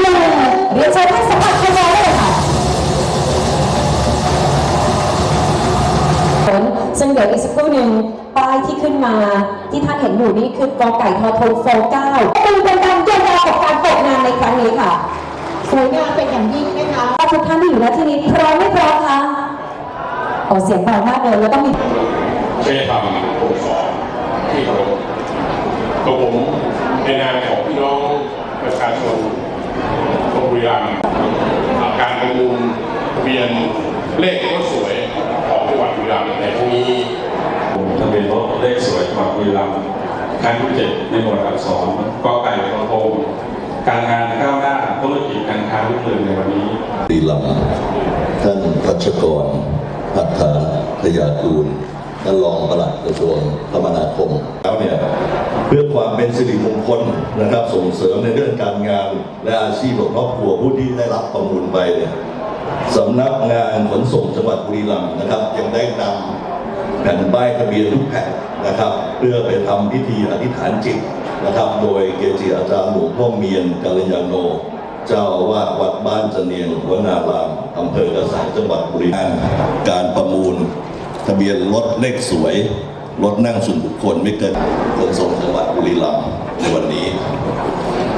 เลยเรียนเชิญท่านสมบัติขโมยเลยค่ะผลซึ่งเดี๋ยวอีกสักครู่หนึ่งป้ายที่ขึ้นมาที่ท่านเห็นอยู่นี่คือกอไก่ทอทงโฟเก้าดูเป็นการเยียวยากับการตกงานในครั้งนี้ค่ะสวยงามเป็นอย่างยิ่งนะคะทุกท่านที่อยู่ณที่นี้พร้อมไม่พร้อมคะโอ้เสียงเบามากเลยแล้วต้องมีเชษฐธรรมคงสอนที่เคารพกับผมในนามของพี่น้องประชาชน คนบุรีรัมย์การประมูลทะเบียนเลขรถสวยของจังหวัดบุรีรัมย์ในครั้งนี้ทะเบียนรถเลขสวยจังหวัดบุรีรัมย์ครั้งที่เจ็ดในหมวดอักษรกอไก่กระโปงการงานก้าวหน้าธุรกิจการค้ารุ่งเรืองในวันนี้ดีลำท่านพัชกรหัตถาทยากูล ท่านรองปลัดกระทรวงคมนาคมแล้วเนี่ยเพื่อความเป็นสิริมงคลนะครับ ส่งเสริมในเรื่องการงาน และอาชีพของครอบครัวผู้ที่ได้รับประมูลไปเนี่ยสำนักงานขนส่งจังหวัดบุรีรัมย์นะครับ ยังได้นำแผ่นป้ายทะเบียนทุกแผ่นนะครับ เพื่อไปทำพิธีอธิษฐานจิตนะครับ โดยเกจิอาจารย์หลวงพ่อเมียนกัลยาโนเจ้าวาดวัดบ้านเจเนียงวนารามอำเภอกระสังจังหวัดบุรีรัมย์การประมูล ทะเบียนรถเลขสวย รถนั่งส่วนบุคคลไม่เกินขนส่งจังหวัดบุรีรัมย์ในวันนี้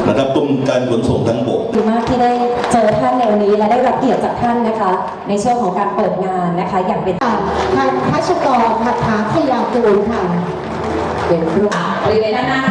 นะครับกรมการขนส่งทางบกดีมากที่ได้เจอท่านในวันนี้และได้รับเกียรติจากท่านนะคะ ในช่วงของการเปิดงานนะคะ อย่างเป็นท่านพัชกรหัตถาพยากูลค่ะเป็นรูปบริเวณด้านหน้า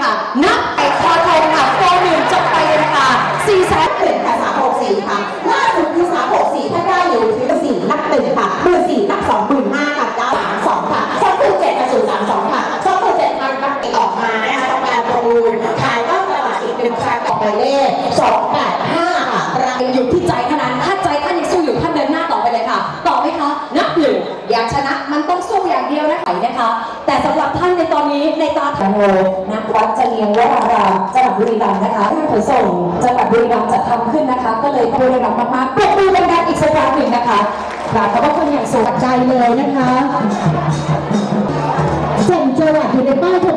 ค่ะ นับไอ้คอทองค่ะโฟหนึ่งจบไปเลยนะคะสี่แสนเปลี่ยนค่ะสามหกสี่ค่ะล่าสุดคือสามหกสี่ท่าได้อยู่ถือสี่นับหนึ่งค่ะหมื่นสี่นับสองหมื่นห้าค่ะเก้าสามสองค่ะสองหมื่นเจ็ดกับศูนย์สามสองค่ะสองหมื่นเจ็ดพันบัตรออกมานะคะทำการประมูลขายก็ตลาดอีกหนึ่งครั้งต่อไปเลขสองแปดห้าค่ะราคาอยู่ที่ใจ อยากชนะมันต้องสู้อย่างเดียวนะไข่นะคะ แต่สำหรับท่านในตอนนี้ในตาธโนนักวัดเจเลียงวรารามจังหวัดบุรีรัมย์นะคะท่านขนส่งจังหวัดบุรีรัมย์จัดทำขึ้นนะคะ ก็เลยบุรีรัมย์มากๆปรบมือดังๆอีกสักครั้งหนึ่งนะคะกราบขอบพระคุณอย่างสูงใจเลยนะคะ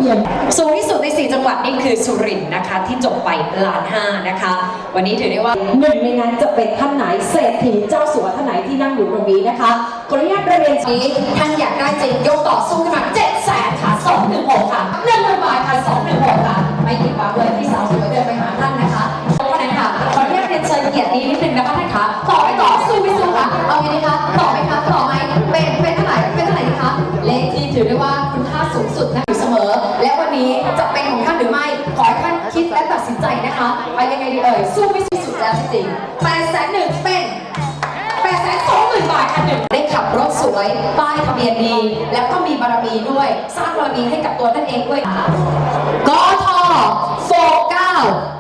เบียนสูงที่สุดใน 4 จังหวัดนี่คือสุรินทร์นะคะ ที่จบไปล้านห้านะคะ วันนี้ถือได้ว่าหนึ่งในนั้นจะเป็นท่านไหนเศรษฐีเจ้าสัวท่านไหนที่นั่งอยู่ตรงนี้นะคะขออนุญาตประเรียนนี้ท่านอยากได้จริงยกต่อสู้ขึ้นมาเจ็ดแสนค่ะสองหนึ่งหกค่ะหนึ่งหมื่นบาทค่ะสองหนึ่งหกค่ะไม่ผิดหวังเลยที่สาวสวยเดินไปหาท่านนะคะเพราะฉะนั้นค่ะขออนุญาตเรียนเชิญเกียรตินี้นิดนึงนะคะท่านคะต่อไม่ต่อสู้ไม่สู้ค่ะเอาไงดีคะต่อไหมคะต่อไหมเป็นเป็นเท่าไหร่เป็นเท่าไหร่คะเลขที่ถือได้ว่าคุณค่าสูงสุดค่ะ สู้ไม่สู้สุดแล้วจริงๆแปดแสนหนึ่งเป็นแปดแสนสองหมื่นบาทคันหนึ่งได้ขับรถสวย ป้ายทะเบียนดี แล้วก็มีบารมีด้วย สร้างบารมีให้กับตัวท่านเองด้วยกทโฟเก้า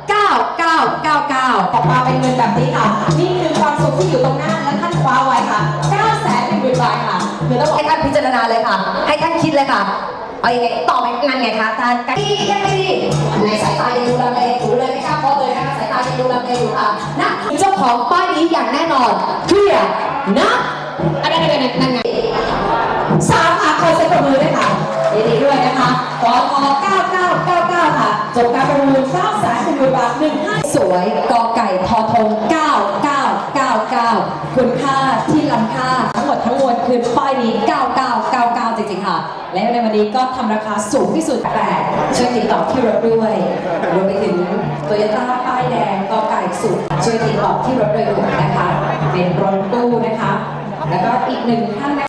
เก้าเก้าเก้าเก้าออกมาเป็นเงินแบบนี้ค่ะ นี่คือความสุขที่อยู่ตรงหน้าและท่านคว้าไว้ค่ะ9แสนหนึ่งหมื่นบาทค่ะคือต้องให้ท่านพิจารณาเลยค่ะ ให้ท่านคิดเลยค่ะ เอายังไงต่อไปงานไงคะท่านดียังไงดีในสายตายังดูลังเลอยู่เลยไม่กล้าพอเลยนะคะสายตายังดูลังเลอยู่ค่ะนะเจ้าของป้ายนี้อย่างแน่นอนเคลียร์นะอะไรอะไรนั่นไงสามค่ะขอเซ็นประมือด้วยค่ะยินดีด้วยนะคะกท9999 ค่ะ จบการประมูล9แสนบาท15 สวยกอไก่ทอทง 9999 คุณค่าที่ล้ำค่าทั้งหมดทั้งมวลคือป้ายนี้99 และในวันนี้ก็ทำราคาสูงที่สุดแต่ช่วยติดต่อที่รถด้วยรวมไปถึงโตโยต้าป้ายแดงกอไก่สุดช่วยติดต่อที่รถโดยด่วนนะคะ เป็นรถตู้นะคะ แล้วก็อีกหนึ่งท่านนะคะ